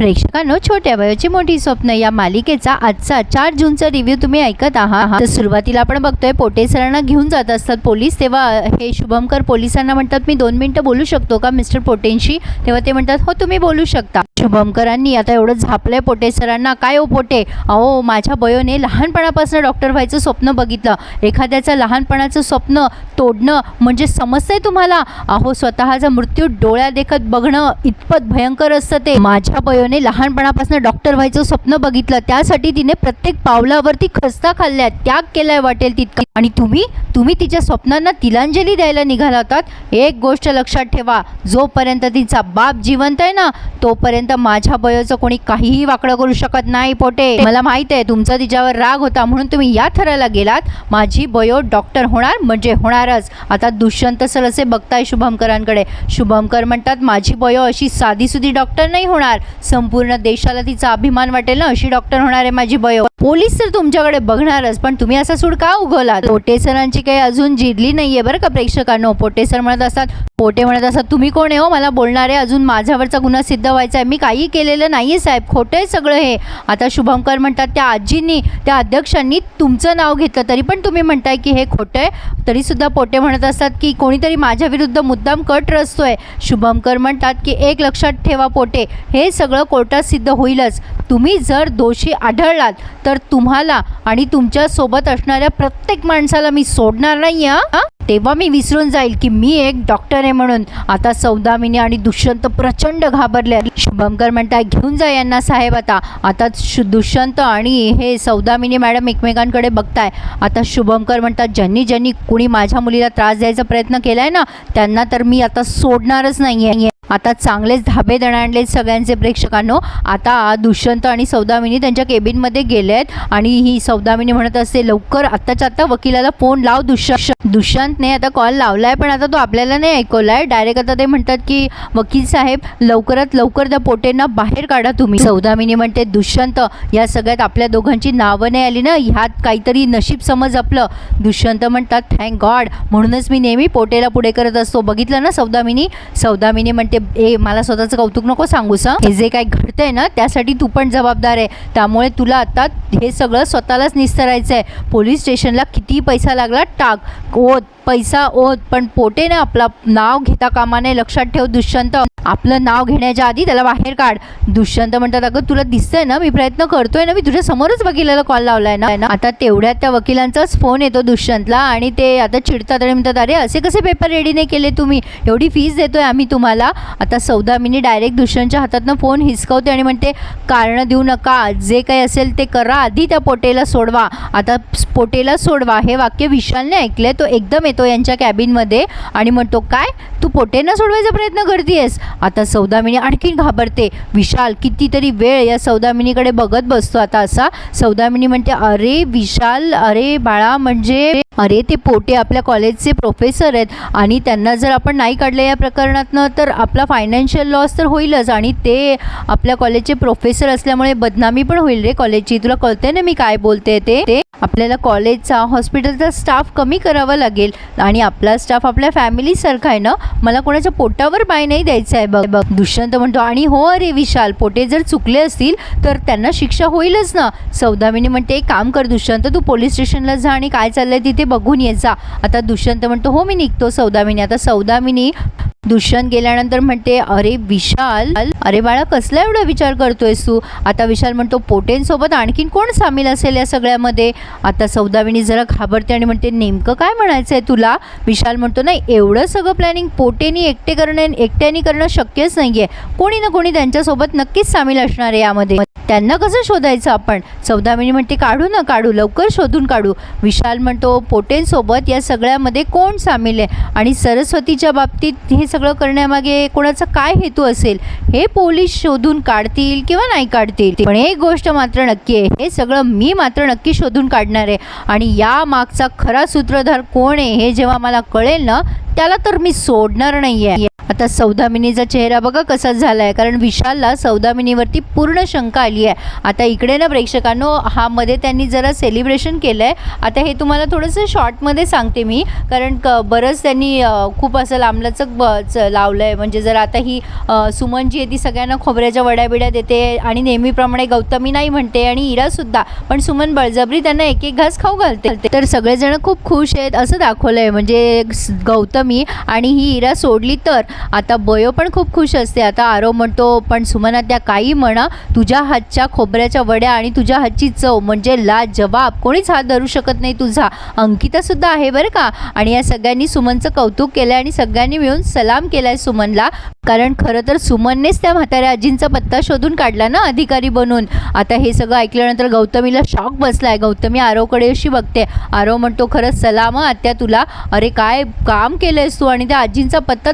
प्रेक्षकांनो छोट्या वयाची मोठी स्वप्न या मालिकेचा आजचा चार जूनचा रिव्ह्यू तुम्ही ऐकत आहात. तर सुरुवातीला आपण बघतोय पोटे सरांना घेऊन जात असतात पोलीस तेव्हा हे शुभमकर पोलिसांना म्हणतात मी दोन मिनिटं बोलू शकतो का मिस्टर पोटेंशी? तेव्हा ते म्हणतात हो तुम्ही बोलू शकता. शुभमकरांनी आता एवढं झापलंय पोटे सरांना काय ओ पोटे? अहो माझ्या बयोने लहानपणापासून डॉक्टर व्हायचं स्वप्न बघितलं. एखाद्याचं लहानपणाचं स्वप्न तोडणं म्हणजे समजतंय तुम्हाला? अहो स्वतःचा मृत्यू डोळ्या देखत बघणं इतपत भयंकर असतं ते. माझ्या बयोने लहानपणापासून डॉक्टर व्हायचं स्वप्न बघितलं. त्यासाठी तिने प्रत्येक पावलावरती खस्ता खाल्ल्या त्याग केलाय वाटेल तितका. आणि तुम्ही तुम्ही तिच्या स्वप्नांना तिलांजली द्यायला निघाला होतात. एक गोष्ट लक्षात ठेवा. जोपर्यंत तिचा बाप जिवंत आहे ना तोपर्यंत माझ्या बयोचं कोणी काहीही वाकडं करू शकत नाही पोटे. मला माहीत आहे तुमचा तिच्यावर राग होता म्हणून तुम्ही या थराला गेलात. माझी बयो डॉक्टर होणार म्हणजे होणारच. आता दुष्यंत सर असे बघताय शुभमकरांकडे. शुभमकर म्हणतात माझी बयो अशी साधीसुधी डॉक्टर नाही होणार. संपूर्ण देशाला तिचा अभिमान वाटेल ना? अशी डॉक्टर होणार आहे माझी बयो. पोलीस तर तुमच्याकडे बघणारच पण तुम्ही असा सूड का उगवला पोटे सरांची काही अजून जिरली नाहीये बरं का प्रेक्षकांनो? पोटे सर म्हणत असतात पोटे म्हणत असतात तुम्ही कोण आहे हो? मला बोलणारे अजून माझ्यावरचा गुन्हा सिद्ध व्हायचा आहे. मी काही केलेलं नाही आहे साहेब. खोटं आहे सगळं हे. आता शुभमकर म्हणतात त्या आजींनी त्या अध्यक्षांनी तुमचं नाव घेतलं तरी पण तुम्ही म्हणताय की हे खोटं आहे. तरीसुद्धा पोटे म्हणत असतात की कोणीतरी माझ्या विरुद्ध मुद्दाम कट रचतोय. शुभमकर म्हणतात की एक लक्षात ठेवा पोटे. हे सगळं कोर्टात सिद्ध होईलच. तुम्ही जर दोषी आढळलात तर तुम्हाला आणि तुमच्यासोबत असणाऱ्या प्रत्येक माणसाला मी सोडणार नाही आ तेव्हा मी विसरून जाईल की मी एक डॉक्टर आहे म्हणून. आता सौदामिनी आणि दुष्यंत प्रचंड घाबरले. शुभंकर म्हणताय घेऊन जा यांना साहेब आता. आता शु दुष्यंत आणि हे सौदामिनी मॅडम एकमेकांकडे बघताय. आता शुभंकर म्हणतात ज्यांनी ज्यांनी कुणी माझ्या मुलीला त्रास द्यायचा प्रयत्न केला आहे ना त्यांना तर मी आता सोडणारच नाही आहे आता चांगलेच धाबे दणाणले सगळ्यांचे प्रेक्षकांनो. आता दुष्यंत आणि सौदामिनी त्यांच्या केबिनमध्ये गेले आहेत आणि ही सौदामिनी म्हणत असते लवकर आत्ताच्या आत्ता वकिलाला फोन लाव दुष्यंत नाही आता कॉल लावला आहे पण आता तो आपल्याला नाही ऐकवला आहे डायरेक्ट आता ते म्हणतात की वकील साहेब लवकरात लवकर त्या पोटेंना बाहेर काढा तुम्ही. सौदामिनी म्हणते दुष्यंत या सगळ्यात आपल्या दोघांची नावं नाही आली ना? ह्यात काहीतरी नशीब समज आपलं. दुष्यंत म्हणतात थँक गॉड म्हणूनच मी नेहमी पोटेला पुढे करत असतो. बघितलं ना सौदामिनी सौदामिनी म्हणते ए मला स्वतःचं कौतुक नको सांगू सा हे जे काय घडतंय ना त्यासाठी तू पण जबाबदार आहे. त्यामुळे तुला आता हे सगळं स्वतःलाच निस्तरायचं आहे पोलीस स्टेशनला किती पैसा लागला? टाक. ओत पैसा ओत पण पोटे ना आपला नाव घेता कामाने लक्षात ठेव दुष्यंत. आपलं नाव घेण्याच्या आधी त्याला बाहेर काढ. दुष्यंत म्हणतात अगं तुला दिसतंय ना मी प्रयत्न करतोय ना मी तुझ्या समोरच वकिलाला कॉल लावलाय ना. ना आता तेवढ्यात त्या वकिलांचाच फोन येतो दुष्यंतला आणि ते आता चिडतात आणि म्हणतात अरे असे कसे पेपर रेडी नाही केले तुम्ही? एवढी फीस देतोय आम्ही तुम्हाला. आता सौदामिनी डायरेक्ट दुष्यंतच्या हातातनं फोन हिसकवते आणि म्हणते कारणं देऊ नका जे काही असेल ते करा आधी त्या पोटेला सोडवा. आता पोटेला सोडवा हे वाक्य विशालने ऐकलंय तो एकदम येतो. यांच्या कॅबिनमध्ये आणि म्हणतो काय? तू पोटेंना सोडवायचा प्रयत्न करतेयस. आता सौदामिनी आणखीन घाबरते. विशाल कितीतरी वेळ या सौदामिनीकडे बघत बसतो. आता असा सौदामिनी म्हणते अरे विशाल अरे बाळा म्हणजे अरे ते पोटे आपल्या कॉलेजचे प्रोफेसर आहेत आणि त्यांना जर आपण नाही काढले या प्रकरणातनं तर आपला फायनान्शियल लॉस तर होईलच आणि ते आपल्या कॉलेजचे प्रोफेसर असल्यामुळे बदनामी पण होईल रे कॉलेजची. तुला कळते ना मी काय बोलते ते? ते आपल्याला कॉलेजचा हॉस्पिटलचा स्टाफ कमी करावा लागेल आणि आपला स्टाफ आपल्या फॅमिलीसारखा आहे ना मला कोणाच्या पोटावर पाय नाही द्यायचा आहे बघ. बघ दुष्यंत म्हणतो आणि हो अरे विशाल पोटे जर चुकले असतील तर त्यांना शिक्षा होईलच ना. सौदामिनी म्हणते एक काम कर दुष्यंत तू पोलीस स्टेशनला जा आणि काय चाललंय तिथे बघून ये जा. आता दुष्यंत म्हणतो हो मी निघतो. सौदामिनी आता सौदामिनी दुष्यंत गेल्यानंतर म्हणते अरे विशाल अरे बाळा कसला एवढा विचार करतोयस तू? आता विशाल म्हणतो पोटेंसोबत आणखीन कोण सामील असेल या सगळ्यामध्ये? आता सौदामिनी जरा घाबरते आणि म्हणते नेमकं काय म्हणायचं आहे तुला? विशाल म्हणतो नाही एवढं सगळं प्लॅनिंग पोटेनी एकटे करणे एकट्याने करणं शक्यच नाही आहे कोणी ना कोणी त्यांच्यासोबत नक्कीच सामील असणार आहे यामध्ये. त्यांना कसं शोधायचं आपण? सौदामिनी म्हणते काढू ना काढू लवकर शोधून काढू. विशाल म्हणतो पोटेंसोबत या सगळ्यामध्ये कोण सामील आहे? आणि सरस्वतीच्या बाबतीत हे सगळं करण्यामागे कोणाचा काय हेतू असेल हे पोलीस शोधून काढतील किंवा नाही काढतील? पण एक गोष्ट मात्र नक्की आहे हे सगळं मी मात्र नक्की शोधून काढणार आहे. आणि या मागचा खरा सूत्रधार कोण आहे हे जेव्हा मला कळेल ना त्याला तर मी सोडणार नाही आहे आता सौदामिनीचा चेहरा बघा कसा झाला आहे कारण विशालला सौदामिनीवरती पूर्ण शंका आली आहे. आता इकडे ना प्रेक्षकांनो हा मध्ये त्यांनी जरा सेलिब्रेशन केलं आहे आता हे तुम्हाला थोडंसं शॉर्टमध्ये सांगते मी. कारण क बरंच त्यांनी खूप असं लांबलचक ब च लावलं आहे म्हणजे जर आता ही सुमन जी आहे ती सगळ्यांना खोबऱ्याच्या वड्या बिड्या देते आणि नेहमीप्रमाणे गौतमी नाही म्हणते आणि इरासुद्धा पण सुमन बळजबरी त्यांना एक एक घास खाऊ घालते. तर सगळेजण खूप खुश आहेत असं दाखवलं आहे म्हणजे गौतमी आणि ही इरा सोडली तर. आता बयो पण खूप खुश असते. आता आरव म्हणतो पण सुमना त्या काही म्हणा तुझ्या हातच्या खोबऱ्याच्या वड्या आणि तुझ्या हातची चव म्हणजे ला जवाब कोणीच हात धरू शकत नाही तुझा. अंकितासुद्धा आहे बरं का? आणि या सगळ्यांनी सुमनचं कौतुक केलं आणि सगळ्यांनी मिळून सलाम केला आहे सुमनला. कारण खरं तर सुमननेच त्या म्हाताऱ्या आजींचा पत्ता शोधून काढला ना अधिकारी बनून. आता हे सगळं ऐकल्यानंतर गौतमीला शॉक बसलाय. गौतमी आरवकडे अशी बघते. आरव म्हणतो खरंच सलाम आत्या तुला. अरे काय काम केलंयस तू आणि त्या आजींचा पत्ता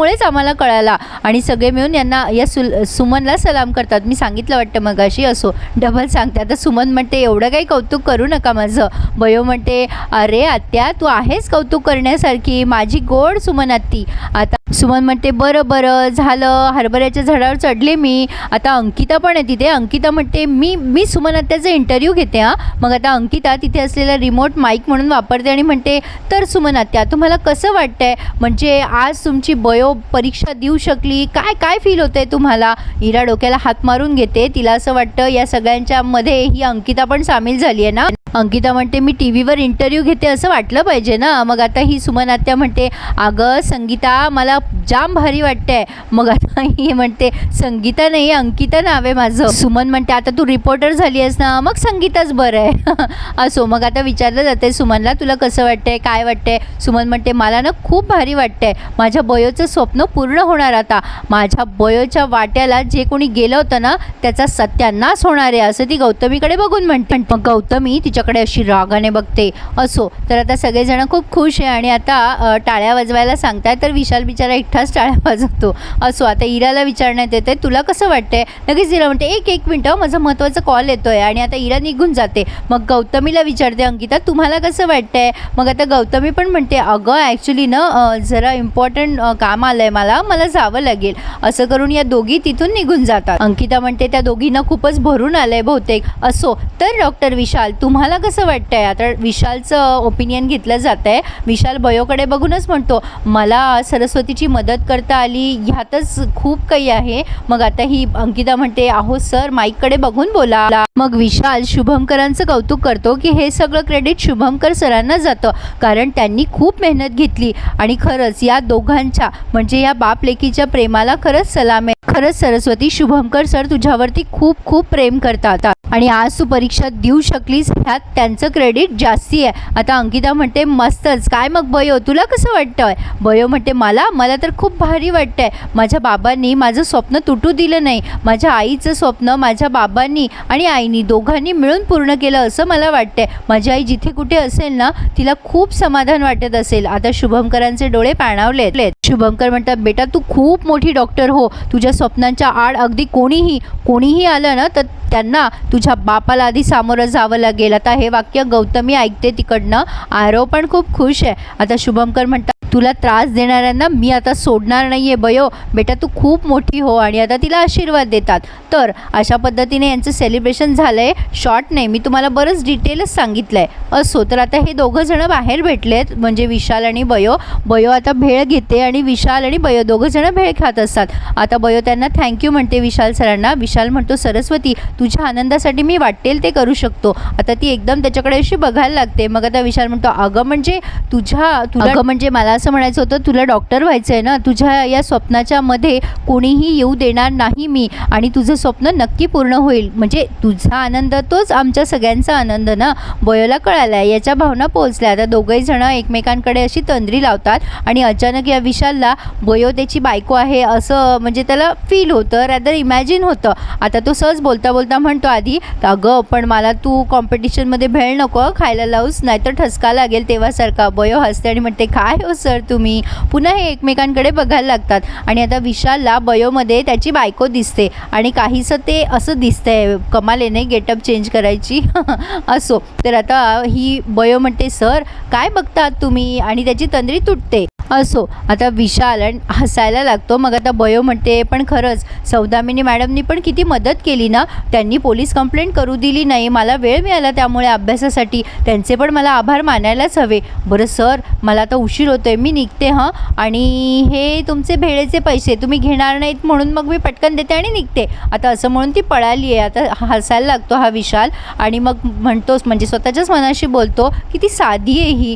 त्यामुळेच आम्हाला कळाला. आणि सगळे मिळून यांना या सुल सुमनला सलाम करतात. मी सांगितलं वाटतं मग अशी असो. डबल सांगते. आता सुमन म्हणते एवढं काही कौतुक करू नका माझं. बयो म्हणते अरे आत्या तू आहेस कौतुक करण्यासारखी. माझी गोड सुमन आत्ती. आता सुमन म्हणते बरं बरं. झालं. हरभऱ्याच्या झाडावर चढले मी. आता अंकिता पण आहे तिथे. अंकिता म्हणते मी मी सुमन आत्याचा इंटरव्ह्यू घेते हां. मग आता अंकिता तिथे असलेला रिमोट माईक म्हणून वापरते आणि म्हणते तर सुमन आत्या तुम्हाला कसं वाटतंय? म्हणजे आज तुमची बयो परीक्षा देऊ शकली? काय काय फील होते तुम्हाला? इरा डोक्याला हात मारून घेते. तिला असं वाटतं या सगळ्यांच्या मध्ये ही अंकिता पण सामील झाली आहे ना? अंकिता म्हणते मी टी व्हीवर इंटरव्ह्यू घेते असं वाटलं पाहिजे ना? मग आता ही सुमन आत्या म्हणते अगं संगीता मला जाम भारी वाटतंय. मग आता नाही म्हणते संगीता नाही अंकिता नाव आहे माझं. सुमन म्हणते आता तू रिपोर्टर झाली आहेस ना मग संगीताच बरं आहे. असो मग आता विचारलं जाते सुमनला तुला कसं वाटतंय काय वाटतंय? सुमन म्हणते मला ना खूप भारी वाटतंय. माझ्या बयोचं स्वप्न पूर्ण होणार आता. माझ्या बयोच्या वाट्याला जे कोणी गेलं होतं ना त्याचा सत्यानाश होणार आहे असं ती गौतमीकडे बघून म्हणते. मग गौतमी तिच्याकडे अशी रागाने बघते. असो तर आता सगळेजण खूप खुश आहे आणि आता टाळ्या वाजवायला सांगताय तर विशाल बिचारा एकटाच टाळ्या वाजवतो. असो आता इराला विचारण्यात येते तुला कसं वाटतंय? लगेच इरा म्हणते एक एक मिनटं माझा महत्त्वाचा कॉल येतोय आणि आता इरा निघून जाते. मग गौतमीला विचारते अंकिता तुम्हाला कसं वाटतंय? मग आता गौतमी पण म्हणते अगं ॲक्च्युली ना जरा इम्पॉर्टंट काम आलं आहे मला मला जावं लागेल. असं करून या दोघी तिथून निघून जातात. अंकिता म्हणते त्या दोघींना खूपच भरून आलं आहे बहुतेक. असो तर डॉक्टर विशाल तुम्हाला कसं वाटतंय? आता विशालचं ओपिनियन घेतलं जात आहे विशाल बयोकडे बघूनच म्हणतो मला सरस्वतीची मदत करता आली ह्यातच खूप काही आहे. मग आता ही अंकिता म्हणते अहो सर माईककडे बघून बोला. मग विशाल शुभमकरांचं कौतुक करतो की हे सगळं क्रेडिट शुभमकर सरांना जातं कारण त्यांनी खूप मेहनत घेतली. आणि खरंच या दोघांच्या म्हणजे या बाप लेकीच्या प्रेमाला खरंच सलाम आहे. खरंच सरस्वती शुभमकर सर तुझ्यावरती खूप खूप प्रेम करतात. आणि आज तू परीक्षा देऊ शकलीस ह्यात त्यांचं क्रेडिट जास्ती आहे. आता अंकिता म्हणते मस्तच काय मग बयो? तुला कसं वाटतंय? बयो म्हणते मला? मला तर खूप भारी वाटतंय. माझ्या बाबांनी माझं स्वप्न तुटू दिलं नाही. माझ्या आईचं स्वप्न माझ्या बाबांनी आणि आईनी दोघांनी मिळून पूर्ण केलं असं मला वाटतंय. माझी आई जिथे कुठे असेल ना तिला खूप समाधान वाटत असेल. आता शुभमकरांचे डोळे पाणावलेत. शुभमकर म्हणतात बेटा तू खूप मोठी डॉक्टर हो. तुझ्या स्वप्नांच्या आड अगदी कोणीही कोणीही आलं ना तर त्यांना तुझ्या बापाला आधी सामोरं जावं लागेल. आता हे वाक्य गौतमी ऐकते तिकडनं. आरव पण खूप खुश आहे. आता शुभमकर म्हणतात तुला त्रास देणाऱ्यांना मी आता सोडणार नाही आहे बयो. बेटा तू खूप मोठी हो आणि आता तिला आशीर्वाद देतात. तर अशा पद्धतीने यांचं सेलिब्रेशन झालं आहे शॉर्ट नाही मी तुम्हाला बरंच डिटेलच सांगितलं आहे असो तर आता हे दोघं जणं बाहेर भेटलेत म्हणजे विशाल आणि बयो. बयो आता भेळ घेते आणि विशाल आणि बयो दोघं जणं भेळ खात असतात. आता बयो त्यांना थँक्यू म्हणते विशाल सरांना. विशाल म्हणतो सरस्वती तुझ्या आनंदासाठी मी वाटेल ते करू शकतो. आता ती एकदम त्याच्याकडे अशी बघायला लागते. मग आता विशाल म्हणतो अगं म्हणजे तुझ्या तुला अगं म्हणजे मला असं म्हणायचं होतं तुला डॉक्टर व्हायचं आहे ना तुझ्या या स्वप्नाच्या मध्ये कोणीही येऊ देणार नाही मी आणि तुझं स्वप्न नक्की पूर्ण होईल. म्हणजे तुझा आनंद तोच आमच्या सगळ्यांचा आनंद ना बयोला कळाला आहे याच्या भावना पोहोचल्या. आता दोघंही जण एकमेकांकडे अशी तंद्री लावतात आणि अचानक या विशालला बयो त्याची बायको आहे. असं म्हणजे त्याला फील होतं रॅदर इमॅजिन होतं. आता तो सहज बोलता बोलता म्हणतो आधी अगं पण मला तू कॉम्पिटिशनमध्ये भेळ नको खायला लावूस नाहीतर ठसका लागेल तेव्हासारखा. बयो हसते आणि म्हणते काय हो सर तुम्ही पुन्हा हे एकमेकांकडे बघायला लागतात. आणि आता विशालला बयोमध्ये त्याची बायको दिसते. आणि काहीसं ते असं दिसतंय कमालेने गेटअप चेंज करायची असो. तर आता ही बयो म्हणते सर काय बघतात तुम्ही? आणि त्याची तंद्री तुटते. असो. आता विशाल आणि हसायला लागतो मग आता बयो म्हणते पण खरंच सौदामिनी मॅडमनी पण किती मदत केली ना? त्यांनी पोलीस कंप्लेंट करू दिली नाही मला वेळ मिळाला त्यामुळे अभ्यासासाठी. त्यांचे पण मला आभार मानायलाच हवे. बरं सर मला आता उशीर होतोय मी निघते हां? आणि हे तुमचे भेळेचे पैसे तुम्ही घेणार नाहीत म्हणून मग मी पटकन देते आणि निघते. आता असं म्हणून ती पळाली आहे. आता हसायला लागतो हा विशाल आणि मग म्हणतोच म्हणजे स्वतःच्याच मनाशी बोलतो की ती साधी आहे ही.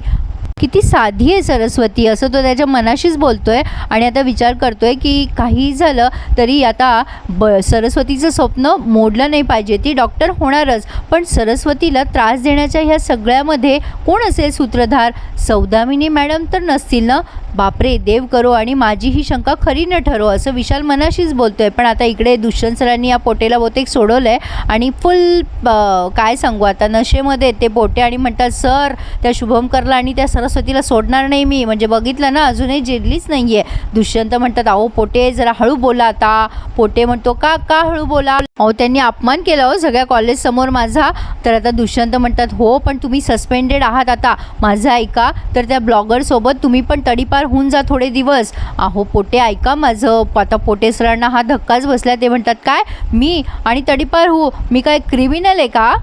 किती साधी आहे सरस्वती? असं तो त्याच्या मनाशीच बोलतो आहे आणि आता विचार करतो आहे की काही झालं तरी आता ब सरस्वतीचं स्वप्न मोडलं नाही पाहिजे. ती डॉक्टर होणारच. पण सरस्वतीला त्रास देण्याच्या ह्या सगळ्यामध्ये कोण असेल सूत्रधार? सौदामिनी मॅडम तर नसतील ना? बापरे देव करो आणि माझी ही शंका खरी न ठरो असं विशाल मनाशीच बोलतोय. पण आता इकडे दुष्यंत सरांनी या पोटेला बहुतेक सोडवलं आहे आणि फुल काय सांगू आता नशेमध्ये ते पोटे आणि म्हणतात सर त्या शुभमकरला आणि त्या सरस्वतीला सोडणार नाही मी. म्हणजे बघितलं ना अजूनही जिरलीच नाही आहे दुष्यंत म्हणतात अहो पोटे जरा हळू बोला आता. पोटे म्हणतो का का हळू बोला? अहो त्यांनी अपमान केला हो सगळ्या कॉलेजसमोर माझा. तर आता दुष्यंत म्हणतात हो पण तुम्ही सस्पेंडेड आहात आता. माझं ऐका तर त्या ब्लॉगरसोबत तुम्ही पण तडीपार होऊन जा थोडे दिवस. अहो पोटे ऐका माझं. आता पोटे सरांना हा धक्काच बसला. ते म्हणतात काय? मी आणि तडीपार हो. मी काय क्रिमिनल आहे का?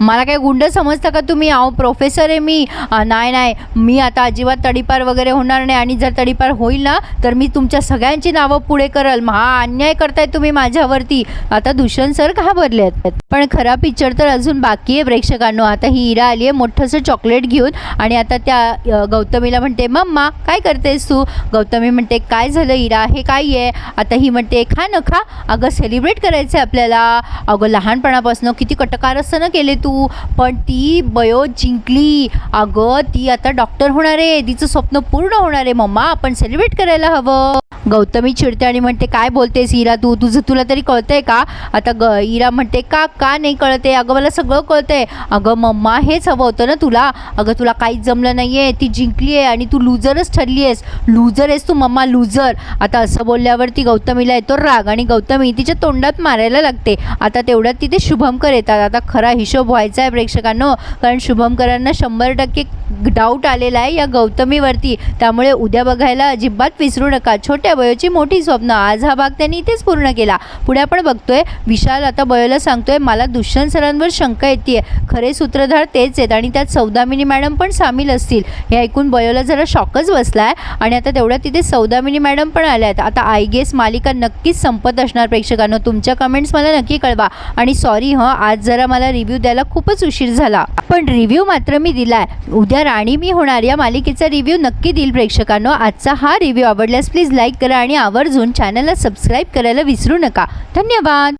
मला काय गुंड समजता का तुम्ही? अहो प्रोफेसर आहे मी. नाही नाही. मी आता अजिबात तडीपार वगैरे होणार नाही आणि जर तडीपार होईल ना तर मी तुमच्या सगळ्यांची नावं पुढे करल. हा अन्याय करताय तुम्ही माझ्यावरती. आता दुष्यंत सर घाबरले आहेत? पण खरा पिक्चर तर अजून बाकी आहे प्रेक्षकांनो. आता ही इरा आली आहे मोठंसं चॉकलेट घेऊन. आणि आता त्या गौतमीला म्हणते मम्मा काय करतेस तू? गौतमी म्हणते काय झालं इरा? हे काय आहे आता ही म्हणते खा न खा. अगं सेलिब्रेट करायचं आहे आपल्याला. अगं लहानपणापासून किती कटकारस्थानं केले तू. तू पण ती बयो जिंकली. अगं ती आता डॉक्टर होणार आहे. तिचं स्वप्न पूर्ण होणार आहे मम्मा. आपण सेलिब्रेट करायला हवं. गौतमी चिडते आणि म्हणते काय बोलतेस इरा तू? तुझं तुला तरी कळतंय का? आता ग इरा म्हणते का का नाही कळते अगं मला सगळं कळतंय. अगं मम्मा हेच हवं होतं ना तुला? अगं तुला काहीच जमलं नाही आहे ती जिंकली आहे आणि तू लुजरच ठरली आहेस. लुजर आहेस तू मम्मा लुजर. आता असं बोलल्यावरती गौतमीला येतो राग आणि गौतमी तिच्या तोंडात मारायला लागते. आता तेवढ्यात तिथे शुभमकर येतात. आता खरा हिशोब व्हायचा आहे प्रेक्षकांनो कारण शुभमकरांना शंभर टक्के डाऊट आलेला आहे या गौतमीवरती. त्यामुळे उद्या बघायला अजिबात विसरू नका. छोट्या बयोची मोठी स्वप्न. आज हा भाग त्यांनी इथेच पूर्ण केला. पुढे आपण बघतोय विशाल आता बयोला सांगतोय मला दुष्यंत सरांवर शंका येते खरे सूत्रधार तेच आहेत आणि त्यात सौदामिनी मॅडम पण सामील असतील. हे ऐकून बयोला जरा शॉकच बसलाय आणि आता तेवढ्यात तिथे सौदामिनी मॅडम पण आल्या आहेत. आता आय गेस मालिका नक्कीच संपत असणार प्रेक्षकांना. तुमच्या कमेंट्स मला नक्की कळवा. आणि सॉरी हं आज जरा मला रिव्ह्यू द्यायला खूपच उशीर झाला. पण रिव्ह्यू मात्र मी दिलाय. उद्या राणी मी होणार. या मालिकेचा रिव्ह्यू नक्की देईल प्रेक्षकांनो. आजचा हा रिव्ह्यू आवडल्यास प्लीज लाईक करा आणि आवर्जून चॅनलला सबस्क्राईब करायला विसरू नका. धन्यवाद.